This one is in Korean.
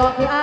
ก็คือไอ